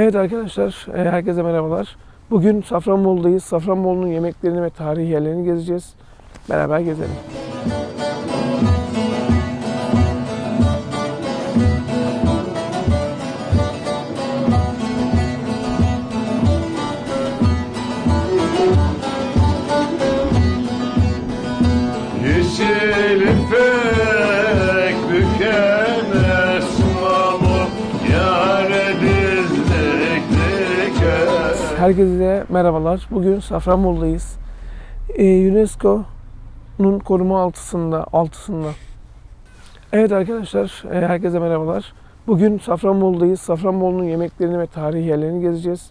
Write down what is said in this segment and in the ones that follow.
Evet arkadaşlar, e, herkese merhabalar. Bugün Safranbolu'dayız. Safranbolu'nun yemeklerini ve tarihi yerlerini gezeceğiz. Beraber gezelim. Herkese merhabalar. Bugün Safranbolu'dayız. E, UNESCO'nun koruma altısında, altısında. Evet arkadaşlar, e, herkese merhabalar. Bugün Safranbolu'dayız. Safranbolu'nun yemeklerini ve tarihi yerlerini gezeceğiz.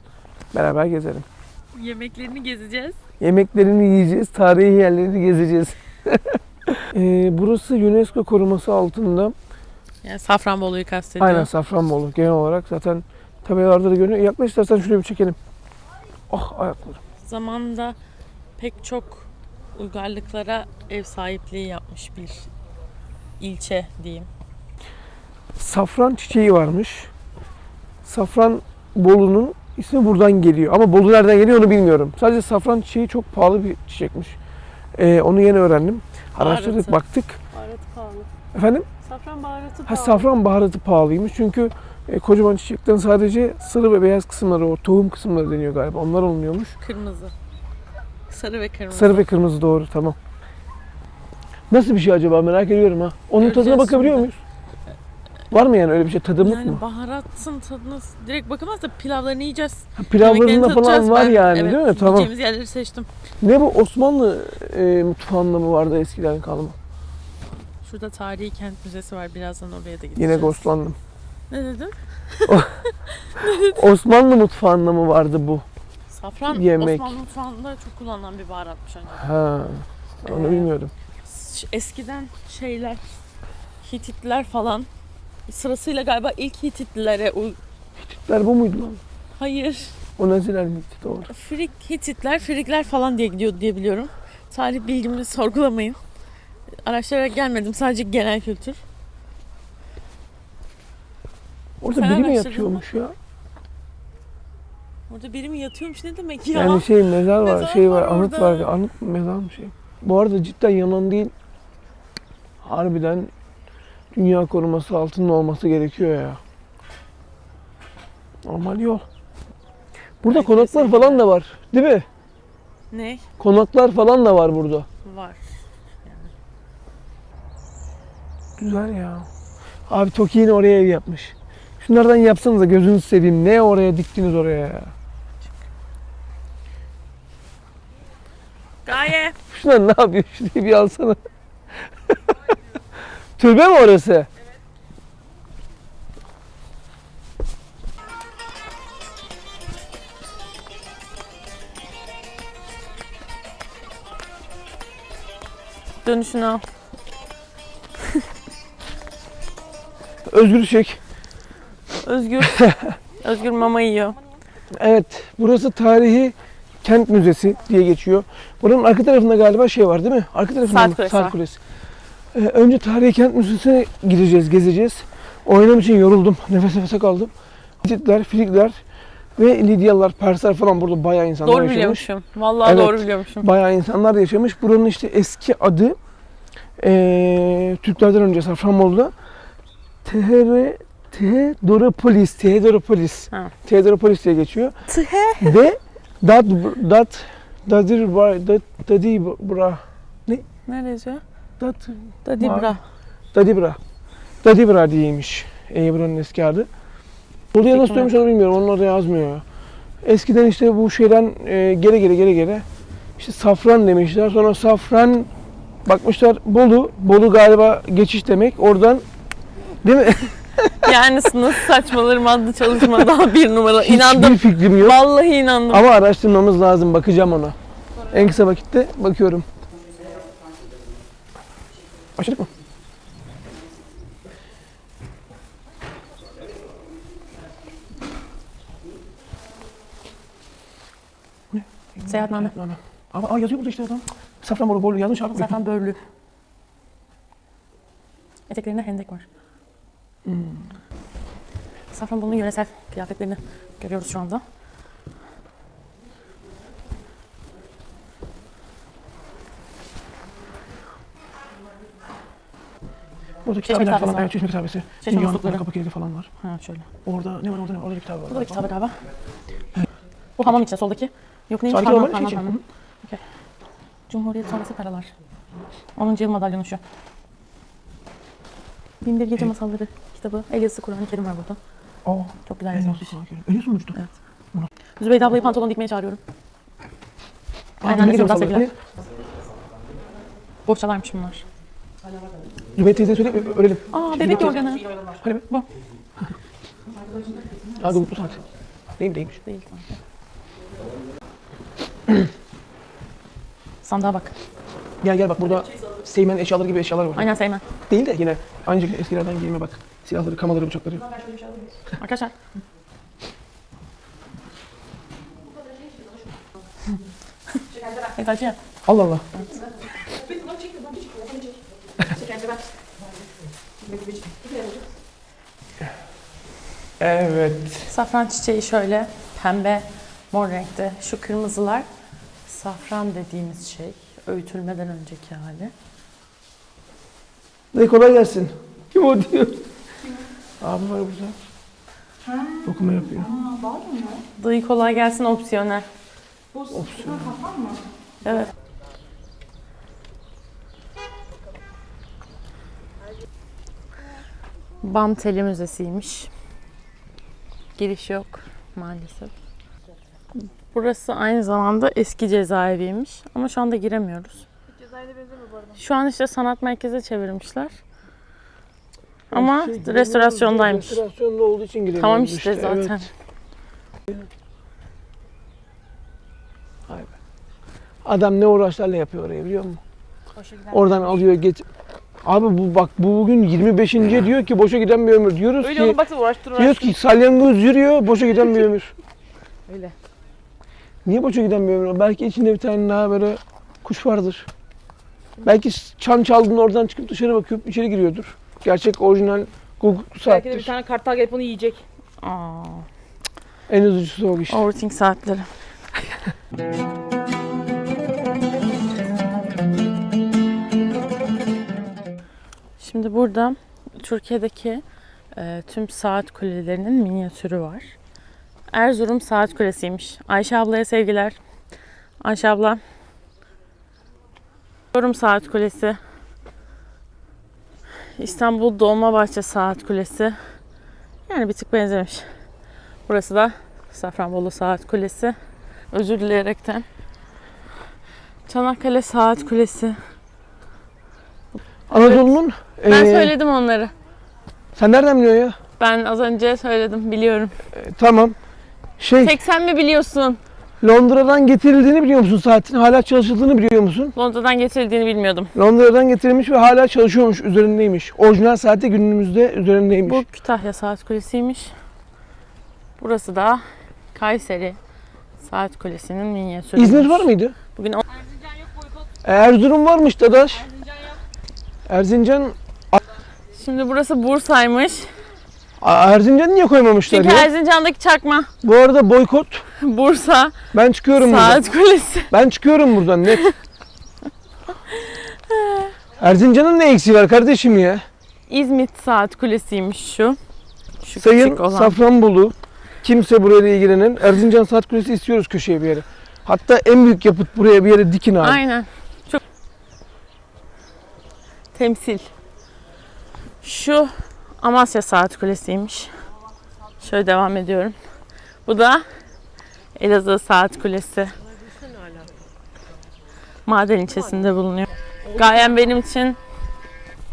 Beraber gezelim. Yemeklerini gezeceğiz. Yemeklerini yiyeceğiz, tarihi yerlerini gezeceğiz. E, burası UNESCO koruması altında. Yani Safranbolu'yu kastediyor. Aynen Safranbolu genel olarak zaten tabelalarda da görünüyor. Yaklaş istersen şuraya bir çekelim. Ah ayaklarım. Zamanında pek çok uygarlıklara ev sahipliği yapmış bir ilçe diyeyim. Safran çiçeği varmış. Safran Bolu'nun ismi buradan geliyor. Ama Bolu nereden geliyor onu bilmiyorum. Sadece safran çiçeği çok pahalı bir çiçekmiş. Ee, onu yeni öğrendim. Araştırdık, Baharatı. baktık. Baharatı pahalı. Efendim? Safran baharatı Ha, safran baharatı pahalıymış. Çünkü e, kocaman çiçekten sadece sarı ve beyaz kısımları, o tohum kısımları deniyor galiba. Onlar alınıyormuş. Kırmızı. Sarı ve kırmızı. Sarı ve kırmızı doğru tamam. Nasıl bir şey acaba merak ediyorum ha. Onun Göreceğiz tadına bakabiliyor şimdi. muyuz? Var mı yani öyle bir şey tadımlık yani mı? baharatın tadına direkt bakamaz da pilavlarını yiyeceğiz. Ha, Pilavlarında falan var Ben- yani evet, değil mi? Tamam. Yiyeceğimiz yerleri seçtim. Ne bu Osmanlı e, mutfağında mı vardı eskiden kalma? Şurada tarihi kent müzesi var. Birazdan oraya da gideceğiz. Yine ghostlandım. Ne dedim? Osmanlı mutfağında mı vardı bu? Safran Yemek. Osmanlı mutfağında çok kullanılan bir baharatmış önce. Ha, onu Ee, bilmiyordum. Ş- eskiden şeyler Hititliler falan sırasıyla galiba ilk Hititlilere uy- Hititler bu muydu lan? hayır O Naziler miydi? Doğru. Frik Hititler Frikler falan diye gidiyor diye biliyorum. Tarih bilgimi sorgulamayın. Araştırarak gelmedim sadece genel kültür. Orada Sen biri mi araştırdın yatıyormuş ya? Orada biri mi yatıyormuş ne demek ya? Yani şey mezar var, Mezar şey var, var anıt orada. var. Anıt mı mezar mı şey? Bu arada cidden yalan değil. Harbiden dünya koruması altında olması gerekiyor ya. Normal yol. Burada Belki konaklar de falan da var. Değil mi? Ne? Konaklar falan da var burada. Var. Güzel ya. Abi Toki yine oraya ev yapmış. Şunlardan yapsanıza gözünüzü seveyim. Ne oraya diktiniz oraya ya? Gaye. Şunlar ne yapıyor? Şurayı bir alsana. Türbe mi orası? Dönüşünü al. Özgür Çek. Özgür. Özgür mama yiyor. Evet, burası tarihi kent müzesi diye geçiyor. Buranın arka tarafında galiba şey var değil mi? Arka tarafında Saat mı? kulesi Saat kulesi. Ee, önce tarihi kent müzesine gideceğiz, gezeceğiz. Oynam için yoruldum. Nefes nefese kaldım. Hititler, Frikler ve Lidyalılar, Persler falan burada bayağı insanlar Doğru yaşamış. biliyormuşum. Vallahi Evet. doğru biliyormuşum. Bayağı insanlar da yaşamış. Buranın işte eski adı eee Türklerden önce Safranbolu'da Tehere Teodoropolis, Teodoropolis. Ha. Teodoropolis diye geçiyor. Tehe. Ve Dat Dat Dadir Dat Dadibra Nerede yazıyor? Dat Dadibra. Dadibra Dadibra diyeymiş. E, buranın eski adı. Buraya nasıl dönmüş onu bilmiyorum. Onun orada yazmıyor. Eskiden işte bu şeyden e, gele gele gele gele işte safran demişler. Sonra safran bakmışlar Bolu. Bolu galiba geçiş demek. Oradan değil mi? Yani nasıl saçmalarım adlı çalışma daha bir numara. Hiçbir İnandım. fikrim yok. Vallahi inandım. Ama araştırmamız lazım. Bakacağım ona. En kısa vakitte bakıyorum. Başladık mı? Seyahatname. Ama aa, yazıyor burada işte adam. Safranbolu Bolu yazmış abi. Zaten börlü. Eteklerinde hendek var. Safranbolu'nun yöresel kıyafetlerini görüyoruz şu anda. Burada Çeşme kitabeler falan. var. Evet, çeşme kitabesi. Çeşme muslukları. Kapı kilidi falan var. Ha şöyle. Orada ne var orada ne var? Orada bir kitap var. Bu da bir kitabı galiba. Bu hamam için soldaki. Yok neymiş? Harman, normal harman, şey harman. Okey. Cumhuriyet sonrası paralar. 10. yıl madalyonu şu. Binbir Gece Masalları kitabı. El yazısı Kur'an-ı Kerim var burada. Aa. Çok güzel yazılmış. Ölüyorsun mu uçtu? Evet. Zübeyde ablayı pantolon dikmeye çağırıyorum. Aynen, Zübeyde buradan sevgiler. Bohçalarmış bunlar. Zübeyde teyze söyle ö- ölelim. Aa bebek yorganı. Hani be? Bu. Aa bu saat. Neyim değilmiş. Değil Sandığa bak. Gel gel bak burada Seymen eşyaları gibi eşyalar var. Aynen Seymen. Değil de yine aynı şekilde eskilerden giyime bak. Silahları, kamaları, bıçakları. Arkadaşlar. Eczacı. Allah Allah. Evet. Safran çiçeği şöyle pembe, mor renkte. Şu kırmızılar safran dediğimiz şey. Öğütülmeden önceki hali. Dayı kolay gelsin. Kim o diyor. Abi var burada. Dokuma yapıyor. Dayı kolay gelsin opsiyonel. Opsiyon. Evet. Bam Teli Müzesi'ymiş. Giriş yok maalesef. Burası aynı zamanda eski cezaeviymiş ama şu anda giremiyoruz. Şu an işte sanat merkezi çevirmişler. Ama Şey, restorasyondaymış. Restorasyonda olduğu için giremiyoruz Tamam işte zaten. evet. Be. Adam ne uğraşlarla yapıyor orayı biliyor musun? Oradan alıyor get. Abi bu bak bu bugün 25. diyor ki boşa giden bir ömür. Diyoruz Öyle ki oğlum baksana uğraştır diyoruz ki salyangoz yürüyor boşa giden bir ömür. Öyle. Niye boşa giden bir ömür? Belki içinde bir tane daha böyle kuş vardır. Belki çan çaldığında oradan çıkıp dışarı bakıp içeri giriyordur. Gerçek orijinal Google Belki de bir saattir. tane kartal gelip onu yiyecek. Aa, En üzücüsü o işte. overthink saatleri. Şimdi burada Türkiye'deki e, tüm saat kulelerinin minyatürü var. Erzurum Saat Kulesi'ymiş. Ayşe ablaya sevgiler. Ayşe abla. Erzurum Saat Kulesi. İstanbul Dolmabahçe Saat Kulesi. Yani bir tık benzemiş. Burası da Safranbolu Saat Kulesi. Özür dileyerekten. Çanakkale Saat Kulesi. Anadolu'nun Ben eee, söyledim onları. Sen nereden biliyorsun ya? Ben az önce söyledim, biliyorum. E, tamam. Şey Tek sen mi biliyorsun? Londra'dan getirildiğini biliyor musun saatin? Hala çalışıldığını biliyor musun? Londra'dan getirildiğini bilmiyordum. Londra'dan getirilmiş ve hala çalışıyormuş üzerindeymiş. Orijinal saati günümüzde üzerindeymiş. Bu Kütahya Saat Kulesi'ymiş. Burası da Kayseri Saat Kulesi'nin minyatürü. İzmir var mıydı? Bugün o- E, Erzurum varmış dadaş. Erzincan Şimdi burası Bursa'ymış. Erzincan niye koymamışlar Çünkü ya? Erzincan'daki çakma. Bu arada boykot. Bursa Ben çıkıyorum buradan. Saat Kulesi. Ben çıkıyorum buradan net. Erzincan'ın ne eksiği var kardeşim ya? İzmit Saat Kulesi'ymiş şu. Şu Sayın küçük olan. Safranbolu, kimse buraya ilgilenen Erzincan Saat Kulesi istiyoruz köşeye bir yere. Hatta en büyük yapıt buraya bir yere dikin abi. Aynen. Çok temsil. Şu Amasya Saat Kulesi'ymiş. Şöyle devam ediyorum. Bu da Elazığ Saat Kulesi. Maden ilçesinde bulunuyor. Gayem benim için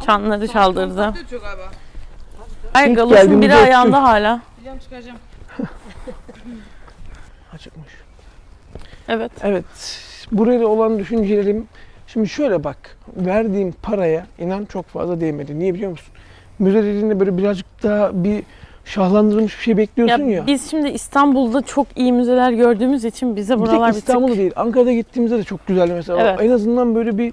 çanları çaldırdı. Ay geldiğimizde biri ayağında hala. Biliyorum çıkaracağım. Açıkmış. Evet. Evet. Buraya olan düşüncelerim şimdi şöyle bak. Verdiğim paraya inan çok fazla değmedi. Niye biliyor musun? Müze dediğinde böyle birazcık daha bir şahlandırılmış bir şey bekliyorsun Ya, ya. biz şimdi İstanbul'da çok iyi müzeler gördüğümüz için bize bir buralar tek tık... değil. Ankara'da gittiğimizde de çok güzeldi mesela. Evet. En azından böyle bir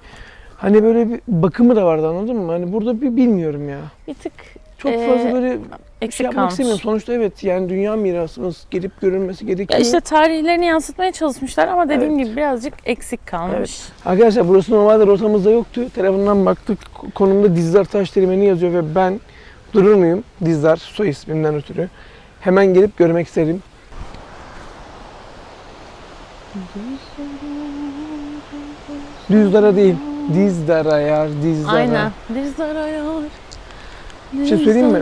hani böyle bir bakımı da vardı anladın mı? Hani burada bir bilmiyorum ya. Bir tık çok Ee, fazla böyle bir Eksik şey yapmak kalmış. istemiyorum. Sonuçta evet yani dünya mirasımız gelip görülmesi gerekiyor. Ya işte tarihlerini yansıtmaya çalışmışlar ama dediğim gibi birazcık eksik kalmış. Evet. Arkadaşlar burası normalde rotamızda yoktu. Telefondan baktık konumda Dizdar Taş Değirmeni yazıyor ve ben durur muyum? Dizdar soy ismimden ötürü. Hemen gelip görmek isterim. Düzdara değil. Dizdara yar, Dizdara. Aynen. Dizdar ayar. Bir şey söyleyeyim mi?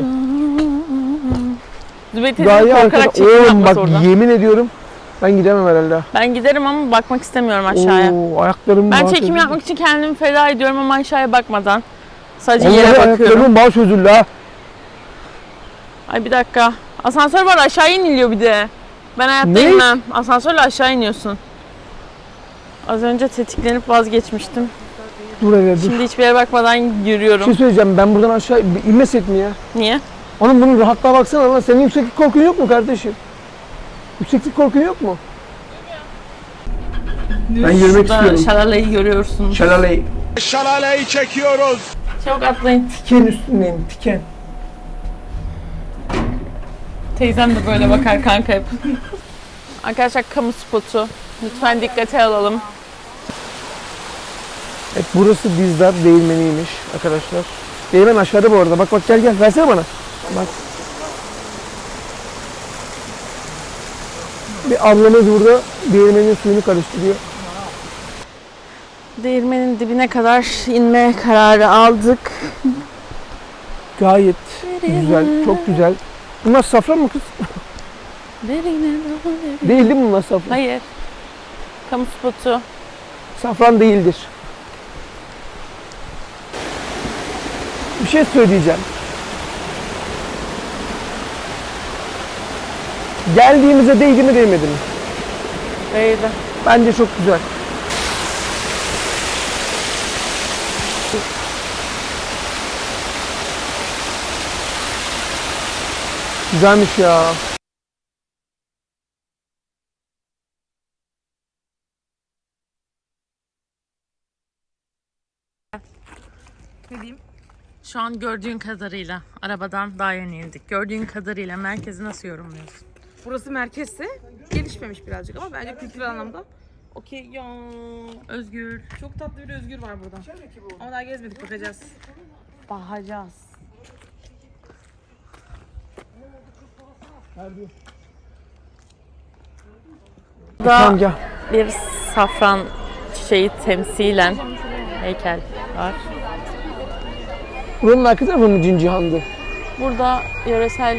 Zübeyir teyze korkarak arkadaşlar. çekim Oğlum bak orada. yemin ediyorum ben gidemem herhalde. Ben giderim ama bakmak istemiyorum aşağıya. Oo, ayaklarım ben bağ çekim çözüldü. yapmak için kendimi feda ediyorum ama aşağıya bakmadan. Sadece Vallahi yere bakıyorum. ayaklarımın bağ çözüldü ha. Ay bir dakika. Asansör var aşağı iniliyor bir de. Ben hayatta Ne? inmem. Asansörle aşağı iniyorsun. Az önce tetiklenip vazgeçmiştim. Dur hele dur. Şimdi hiçbir yere bakmadan Bir yürüyorum. şey söyleyeceğim ben buradan aşağı bir inmesek mi ya? Niye? Oğlum bunun rahatlığa baksana lan. Senin yükseklik korkun yok mu kardeşim? Yükseklik korkun yok mu? Ben yürümek istiyorum. şelaleyi görüyorsunuz. Şelaleyi. Şalaleyi çekiyoruz. Çabuk atlayın. Tiken üstündeyim tiken. Teyzem de böyle bakar kanka hep. Arkadaşlar kamu spotu. Lütfen dikkate alalım. Evet burası Dizdar değirmeniymiş arkadaşlar. Değirmen aşağıda bu arada. Bak bak gel gel versene bana. Bak. Bir ablamız burada değirmenin suyunu karıştırıyor. Değirmenin dibine kadar inme kararı aldık. Gayet güzel, çok güzel. Bunlar safran mı kız? Değil değil mi bunlar safran? Hayır. Kamu spotu. Safran değildir. Bir şey söyleyeceğim. Geldiğimize değdi mi değmedi mi? Değildi. Bence çok güzel. Güzelmiş ya. Ne diyeyim? Şu an gördüğün kadarıyla arabadan daha yeni indik. Gördüğün kadarıyla merkezi nasıl yorumluyorsun? Burası merkezse gelişmemiş birazcık ama bence kültürel anlamda okey ya. Özgür. Çok tatlı bir özgür var burada. Ama daha gezmedik bakacağız. Bakacağız. Burada bir safran çiçeği temsilen heykel var. Buranın arka tarafı mı Cincihan'dı? Burada yöresel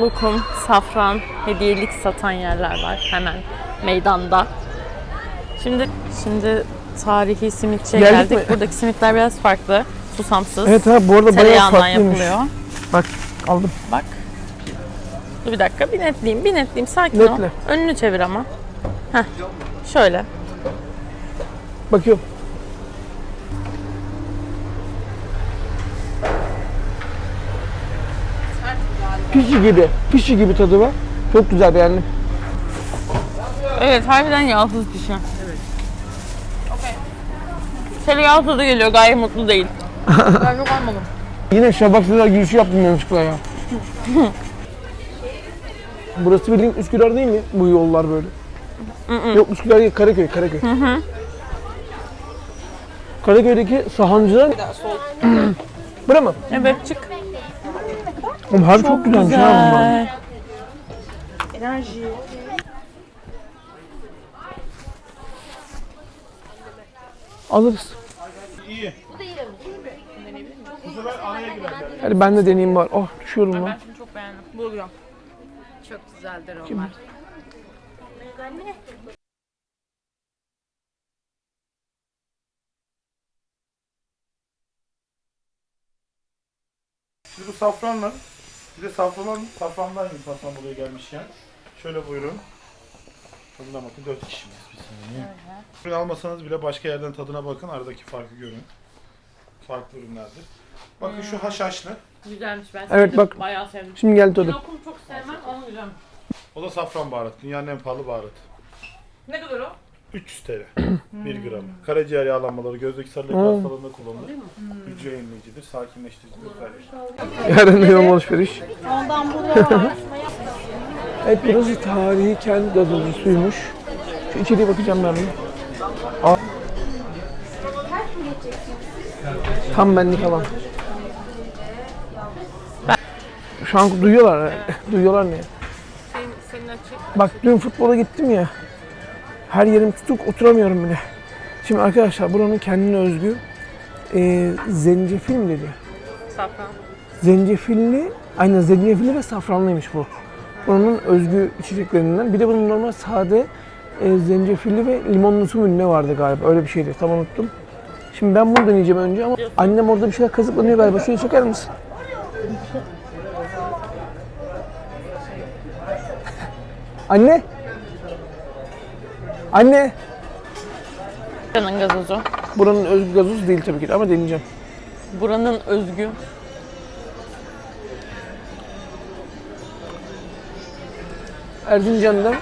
lokum, safran, hediyelik satan yerler var hemen meydanda. Şimdi şimdi tarihi simitçiye Geldik geldik. mi? Buradaki simitler biraz farklı. Susamsız. Evet ha bu arada bayağı tereyağından farklıymış. yapılıyor. Bak aldım. Bak. Dur bir dakika bir netleyeyim bir netleyeyim sakin Netle. ol. Önünü çevir ama. Heh. Şöyle. Bakıyorum. Pişi gibi. Pişi gibi tadı var. Çok güzel beğendim. Evet harbiden yağsız şey. Evet. Tereyağı tadı geliyor gayet mutlu değil. Ben çok almadım. Yine şabaksızlar girişi yaptım yanlışlıkla ya. Burası bildiğin Üsküdar değil mi? Bu yollar böyle. Yok Üsküdar değil, Karaköy, Karaköy. Karaköy'deki sahancılar... Bura mı? Evet çık. Oğlum harbi çok, güzelmiş ha bunlar. Enerji. Alırız. Hadi ben de deneyeyim var. Oh düşüyorum lan. Ben şunu çok beğendim. Bu oluyor. Şimdi bu safranla bir de safrandan, safrandan safran buraya gelmişken. Şöyle buyurun. Tadına bakın. Dört kişiyiz bir saniye. Ürün almasanız bile başka yerden tadına bakın. Aradaki farkı görün. Farklı ürünlerdir. Bakın şu haşhaşlı. Güzelmiş ben Evet, sevdim. bak. Bayağı sevdim. Şimdi geldi tadı. Lokum çok sevmem ama güzel. O da safran baharat. Dünyanın en pahalı baharatı. Ne kadar o? 300 TL 1 gram. Karaciğer yağlanmaları, gözdeki sarılık Hmm. hastalarında kullanılır. Hücre yenileyicidir, sakinleştiricidir. vesaire. Yarın da yoğun alışveriş. evet burası tarihi kent gazozu suymuş. Şu içeriye bakacağım ben bir. Aa. Tam benlik alan. Şu an duyuyorlar. Duyuyorlar ne? Bak dün futbola gittim ya. Her yerim tutuk oturamıyorum bile. Şimdi arkadaşlar buranın kendine özgü e, zencefil mi dedi? Safran. Zencefilli, aynen zencefilli ve safranlıymış bu. Buranın özgü içeceklerinden. Bir de bunun normal sade e, zencefilli ve limonlusu mu ne vardı galiba. Öyle bir şeydi. Tam unuttum. Şimdi ben bunu deneyeceğim önce ama annem orada bir şeyler kazıklanıyor galiba. Şuraya çeker misin? Anne! Anne! Buranın gazozu. Buranın özgü gazozu değil tabii ki de ama deneyeceğim. Buranın özgü. Erzincan'da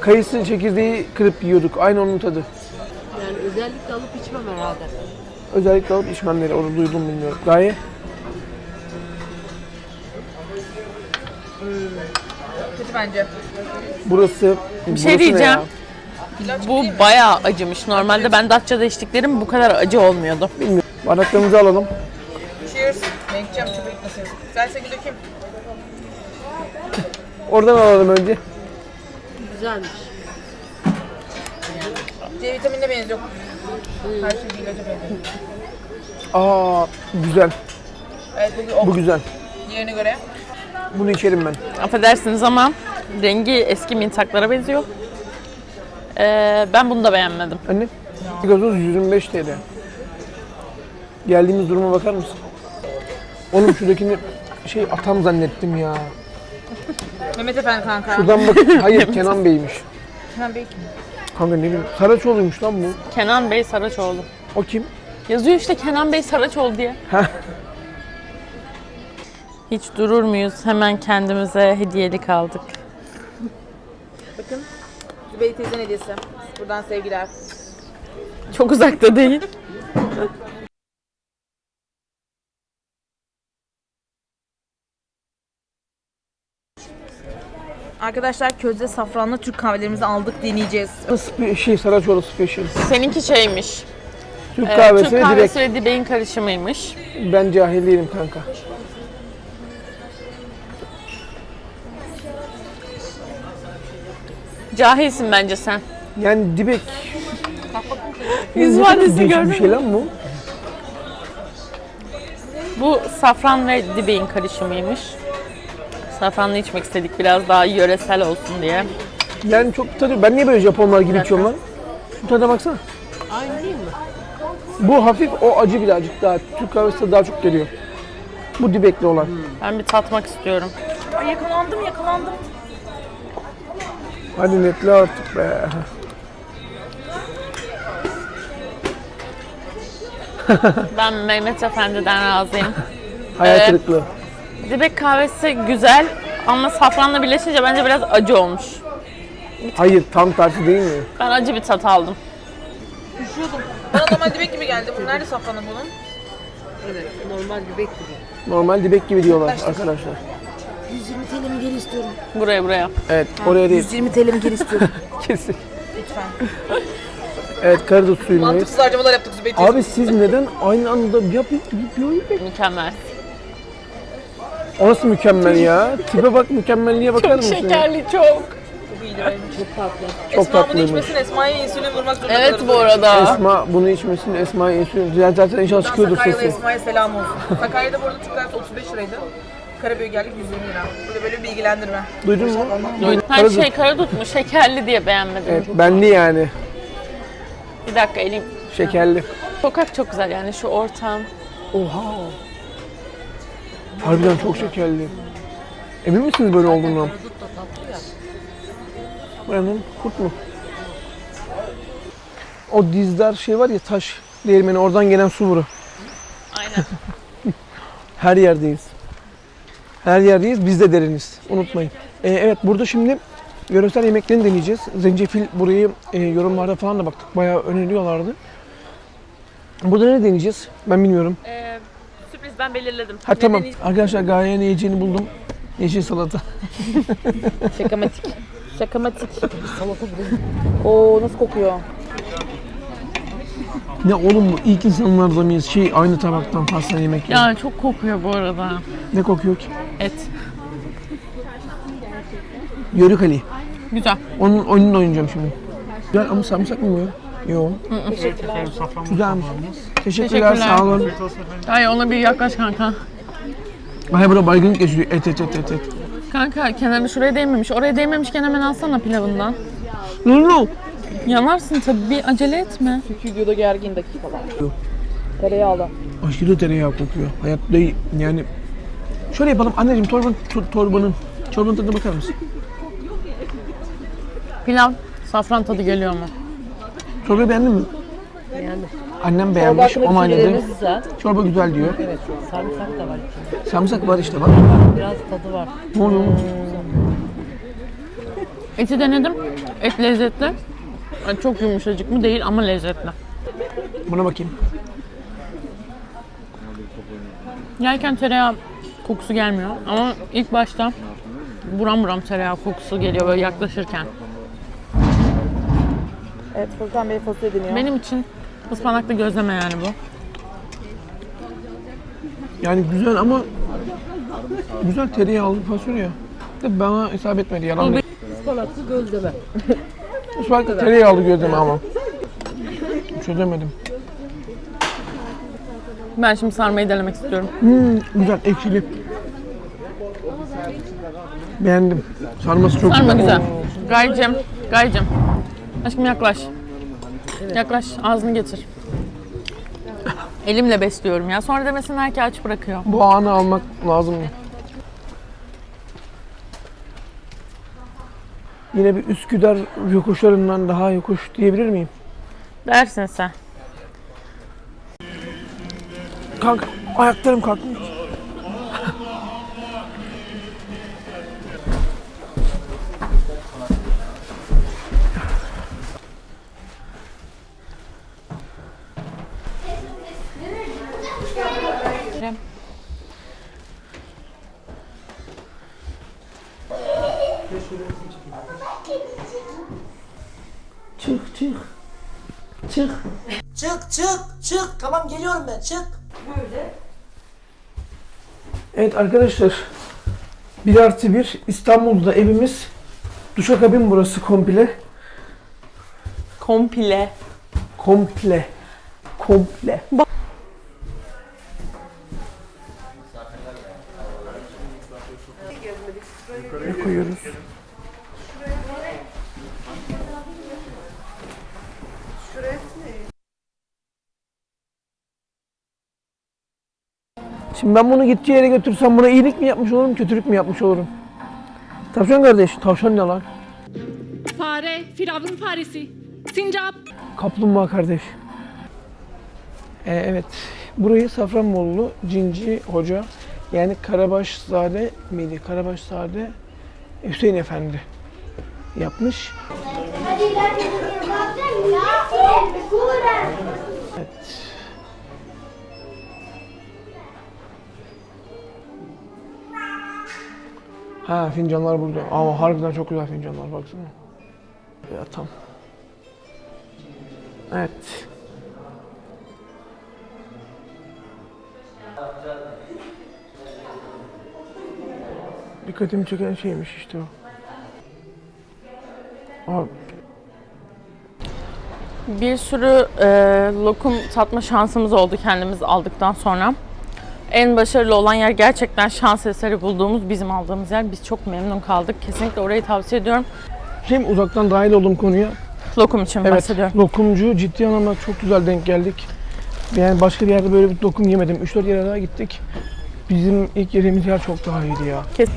kayısı çekirdeği kırıp yiyorduk. Aynı onun tadı. Yani özellikle alıp içmem herhalde. Özellikle alıp içmemleri. Onu duydum bilmiyorum. Gaye. Kötü bence. Burası Bir şey diyeceğim. Bu bayağı acımış. Normalde ben Datça'da içtiklerim bu kadar acı olmuyordu. Bilmiyorum. Bardaklarımızı alalım. Cheers. Ben gideceğim çöpe gitmesin. Bir dökeyim. Oradan alalım önce. Güzelmiş. C vitaminine benziyor. Her şey bir ilaca benziyor. Aa güzel. Evet bu, Bu güzel. diğerine göre. Bunu içerim ben. Affedersiniz ama rengi eski mintaklara benziyor. Ee, ben bunu da beğenmedim. Anne. Gazoz 125 TL. Geldiğimiz duruma bakar mısın? Oğlum şuradakini şey atam zannettim ya. Mehmet Efendi kanka. Şuradan bak. Hayır Kenan Bey'miş. Hemen belki. Kanka ne bileyim. Saraçoğlu'ymuş lan bu. Kenan Bey Saraçoğlu. O kim? Yazıyor işte Kenan Bey Saraçoğlu diye. Hiç durur muyuz? Hemen kendimize hediyelik aldık. Bakın. Zübeyde teyzenin hediyesi. Buradan sevgiler. Çok uzakta değil. Arkadaşlar közde safranlı Türk kahvelerimizi aldık deneyeceğiz. Spe- şey Saraçoğlu Special. Seninki şeymiş. Türk e, kahvesine Türk direkt. kahvesi ve dibeğin karışımıymış. Ben cahil değilim kanka. Cahilsin bence sen. Yani dibek. Yüz değişik gördün bir şey mü? lan bu. Bu safran ve dibeğin karışımıymış. Safranlı içmek istedik biraz daha yöresel olsun diye. Yani çok tadı. Ben niye böyle Japonlar gibi içiyorum lan? Şu tada baksana. Aynı değil mi? Bu hafif o acı birazcık daha. Türk kahvesi daha çok geliyor. Bu dibekli olan. Ben bir tatmak istiyorum. Ay yakalandım yakalandım. Hadi netle artık be. Ben Mehmet Efendi'den razıyım. Hayal Evet. kırıklığı. Dibek kahvesi güzel ama safranla birleşince bence biraz acı olmuş. Hayır tam tersi değil mi? Ben acı bir tat aldım. Bana normal dibek gibi geldi. Bu nerede safranı bunun? Evet. Normal göbek gibi. Normal dibek gibi diyorlar arkadaşlar. 120 TL'mi geri istiyorum. Buraya buraya. Evet oraya değil 120 TL'mi geri istiyorum. kesin. Lütfen. Evet karadut suyundayız. Mantıksız harcamalar yaptık teyze. Abi siz neden aynı anda yap yapıyor? Mükemmel. O nasıl mükemmel ya? Tipe bak mükemmelliğe bakar mısın? ya? Şekerli çok. Çok. Çok tatlı. Çok Esma bunu tatlıymış. içmesin Esma'ya insülin vurmak zorunda Evet kalırız. bu arada. Esma bunu içmesin, Esma insülin. Zaten inşallah Buradan çıkıyordur Sakaryalı sesi. Esma'ya selam olsun. Sakarya'da bu arada Türk kahvesi 35 liraydı. Karabük'e geldik 120 lira. Burada böyle bir bilgilendirme. Duydun mu? Her Karadut. şey karadut mu? Şekerli diye beğenmedim. Evet, benli yani. Bir dakika elim. Şekerli. Sokak çok güzel yani şu ortam. Oha. Harbiden çok şekerli. Emin misiniz böyle olduğundan? Buranın kurt mu? O dizdar şey var ya taş değirmeni oradan gelen su vuru. Aynen. Her yerdeyiz. Her yerdeyiz. Biz de deriniz. Unutmayın. Ee, evet burada şimdi yöresel yemeklerini deneyeceğiz. Zencefil burayı e, yorumlarda falan da baktık. Bayağı öneriyorlardı. Burada ne deneyeceğiz? Ben bilmiyorum. Ee, sürpriz ben belirledim. Ha tamam. Arkadaşlar Gaye ne yiyeceğini buldum. Yeşil salata. Şakamatik. Şakamatik. Salata Oo nasıl kokuyor? Ne oğlum bu ilk insanlardan mıyız? Şey aynı tabaktan pasta yemek yiyor. Ya çok kokuyor bu arada. Ne kokuyor ki? Et. Yörük Ali. Güzel. Onun oyununu oynayacağım şimdi. Güzel ama sarımsak mı bu? Yok. Güzelmiş. Teşekkürler, Teşekkürler. sağ olun. Ay ona bir yaklaş kanka. Ay bura baygınlık geçiriyor. Et et et et et. Kanka kenarı şuraya değmemiş. Oraya değmemişken hemen alsana pilavından. No no. Yanarsın tabii bir acele etme. Stüdyoda gergin dakikalar. Tereyağlı. Aşırı tereyağı kokuyor. Hayatta yani şöyle yapalım anneciğim torbanın to- torbanın çorbanın tadına bakar mısın? Pilav safran tadı geliyor mu? Çorbayı beğendin mi? Yani. Annem beğenmiş, onayladı. Pürelerimiz güzel. Çorba güzel diyor. Evet. Sarımsak da var içinde. Sarımsak var işte bak. Biraz tadı var. Ne oluyor? oğlum? Eti denedim. Et lezzetli. Yani çok yumuşacık mı değil ama lezzetli. Buna bakayım. Yerken tereyağı kokusu gelmiyor ama ilk başta buram buram tereyağı kokusu geliyor böyle yaklaşırken. Evet Furkan Bey fasulye deniyor. Benim için ıspanaklı gözleme yani bu. Yani güzel ama güzel tereyağlı fasulye. De bana isabet etmedi yalan değil. Ispanaklı gözleme. Ispanaklı tereyağlı gözleme ama. Çözemedim. Ben şimdi sarmayı denemek istiyorum. Hmm, güzel ekşili. Beğendim. Sarması çok Sarma güzel. güzel. Gaycım, Gaycım. Aşkım yaklaş. Yaklaş, ağzını getir. Elimle besliyorum ya. Sonra demesinler ki aç bırakıyor. Bu anı almak lazım. Yine bir Üsküdar yokuşlarından daha yokuş diyebilir miyim? Dersin sen. Kanka ayaklarım kalkmıyor. Geliyorum ben çık. Evet arkadaşlar. 1 artı 1 İstanbul'da evimiz. Duşakabin burası komple. Komple. Komple. Komple. Ne Şimdi ben bunu gideceği yere götürsem buna iyilik mi yapmış olurum, kötülük mü yapmış olurum? Tavşan kardeş, tavşan ne lan? Fare, firavun faresi, sincap, Kaplumbağa kardeş. Ee, evet. Burayı Safranbolu Cinci Hoca yani Karabaşzade miydi? Karabaşzade Hüseyin Efendi yapmış. Ha fincanlar burada. Ama harbiden çok güzel fincanlar baksana. Ya tam. Evet. Dikkatimi çeken şeymiş işte o. Abi, Bir sürü e, lokum tatma şansımız oldu kendimiz aldıktan sonra. En başarılı olan yer gerçekten şans eseri bulduğumuz bizim aldığımız yer. Biz çok memnun kaldık. Kesinlikle orayı tavsiye ediyorum. hem uzaktan dahil oldum konuya. Lokum için Evet, bahsediyorum. lokumcu ciddi anlamda çok güzel denk geldik. Yani başka bir yerde böyle bir lokum yemedim. 3-4 yere daha gittik. Bizim ilk yediğimiz yer çok daha iyiydi ya. Kes-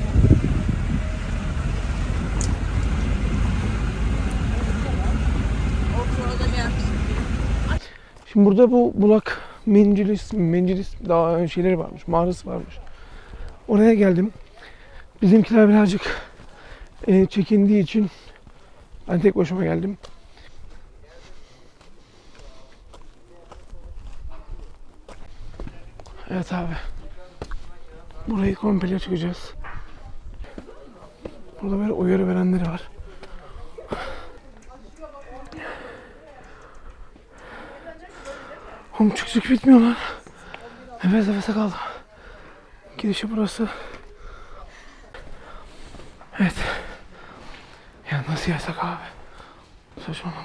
Şimdi burada bu bulak mencilis, mencilis daha şeyleri varmış, mağarası varmış. Oraya geldim. Bizimkiler birazcık e, çekindiği için Ben tek başıma geldim. Evet abi. Burayı komple çıkacağız. Burada böyle uyarı verenleri var. Çık bitmiyor lan. Nefes nefese kaldım. Girişi burası. Evet. Ya nasıl yasak abi? Saçmalama.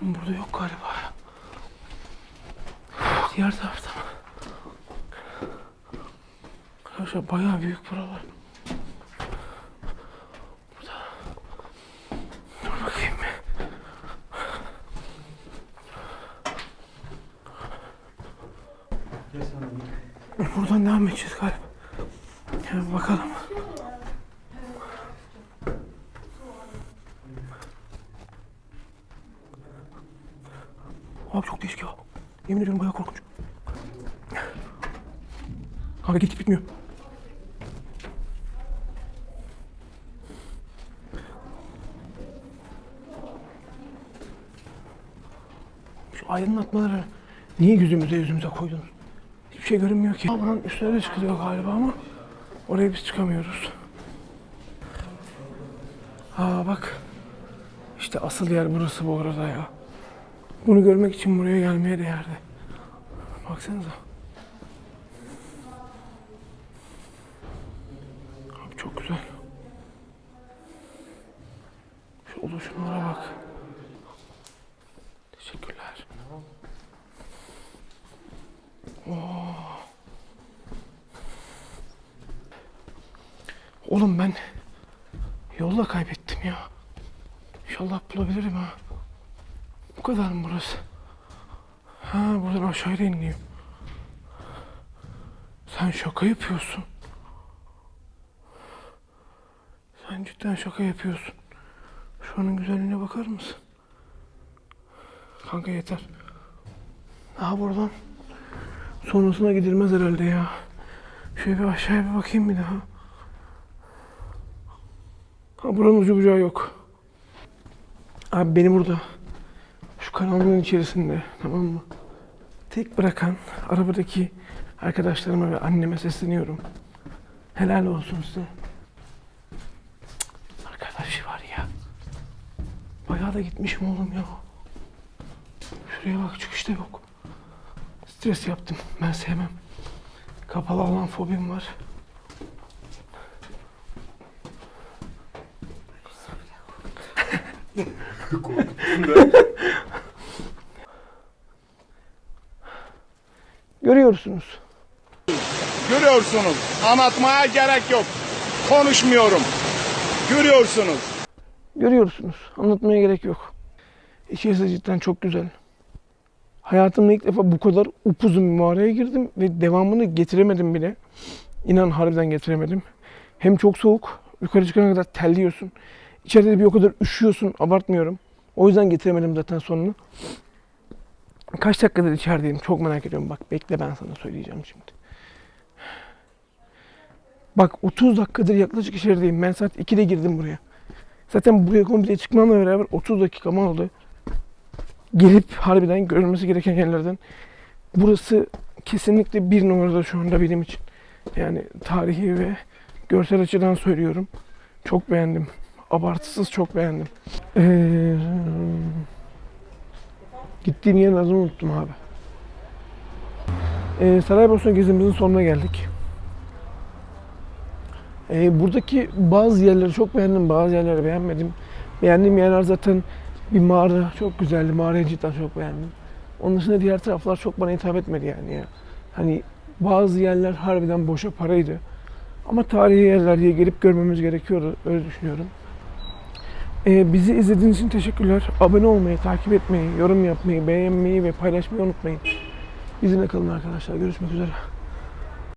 Burada yok galiba. Diğer tarafta mı? Arkadaşlar bayağı büyük buralar. Burada. Dur bakayım bir. Buradan devam edeceğiz galiba. Gel bakalım. Abi çok değişik ya. Yemin ediyorum bayağı korkunç. Abi git bitmiyor. Şu aydınlatmaları niye yüzümüze yüzümüze koydunuz? Hiçbir şey görünmüyor ki. Buranın üstüne de çıkılıyor galiba ama oraya biz çıkamıyoruz. Aa bak. İşte asıl yer burası bu arada ya. Bunu görmek için buraya gelmeye değerdi. Baksanıza. Abi çok güzel. Şu oluşumlara bak. Teşekkürler. Oğlum ben yolla kaybettim ya. İnşallah bulabilirim ha. Bu kadar mı burası? Ha buradan aşağıya iniliyor. Sen şaka yapıyorsun. Sen cidden şaka yapıyorsun. Şunun güzelliğine bakar mısın? Kanka yeter. Daha buradan sonrasına gidilmez herhalde ya. Şöyle bir aşağıya bir bakayım bir daha. Ha buranın ucu bucağı yok. Abi beni burada şu karanlığın içerisinde tamam mı? Tek bırakan arabadaki arkadaşlarıma ve anneme sesleniyorum. Helal olsun size. Cık, Arkadaş var ya. Bayağı da gitmişim oğlum ya. Şuraya bak çıkışta yok. Stres yaptım. Ben sevmem. Kapalı alan fobim var. Görüyorsunuz. Görüyorsunuz. Anlatmaya gerek yok. Konuşmuyorum. Görüyorsunuz. Görüyorsunuz. Anlatmaya gerek yok. İçerisi cidden çok güzel. Hayatımda ilk defa bu kadar upuzun bir mağaraya girdim ve devamını getiremedim bile. İnan harbiden getiremedim. Hem çok soğuk, yukarı çıkana kadar terliyorsun. İçeride de bir o kadar üşüyorsun, abartmıyorum. O yüzden getiremedim zaten sonunu. Kaç dakikadır içerideyim çok merak ediyorum. Bak bekle ben sana söyleyeceğim şimdi. Bak 30 dakikadır yaklaşık içerideyim. Ben saat 2'de girdim buraya. Zaten buraya komple çıkmamla beraber 30 dakikam oldu. Gelip harbiden görülmesi gereken yerlerden. Burası kesinlikle bir numarada şu anda benim için. Yani tarihi ve görsel açıdan söylüyorum. Çok beğendim. Abartısız çok beğendim. Ee, gittiğim yerin adını unuttum abi. Ee, Saraybosna gezimizin sonuna geldik. Ee, buradaki bazı yerleri çok beğendim, bazı yerleri beğenmedim. Beğendiğim yerler zaten bir mağara çok güzeldi. Mağarayı cidden çok beğendim. Onun dışında diğer taraflar çok bana hitap etmedi yani ya. Hani bazı yerler harbiden boşa paraydı. Ama tarihi yerler diye gelip görmemiz gerekiyordu. Öyle düşünüyorum. Ee, bizi izlediğiniz için teşekkürler. Abone olmayı, takip etmeyi, yorum yapmayı, beğenmeyi ve paylaşmayı unutmayın. Bizimle kalın arkadaşlar. Görüşmek üzere.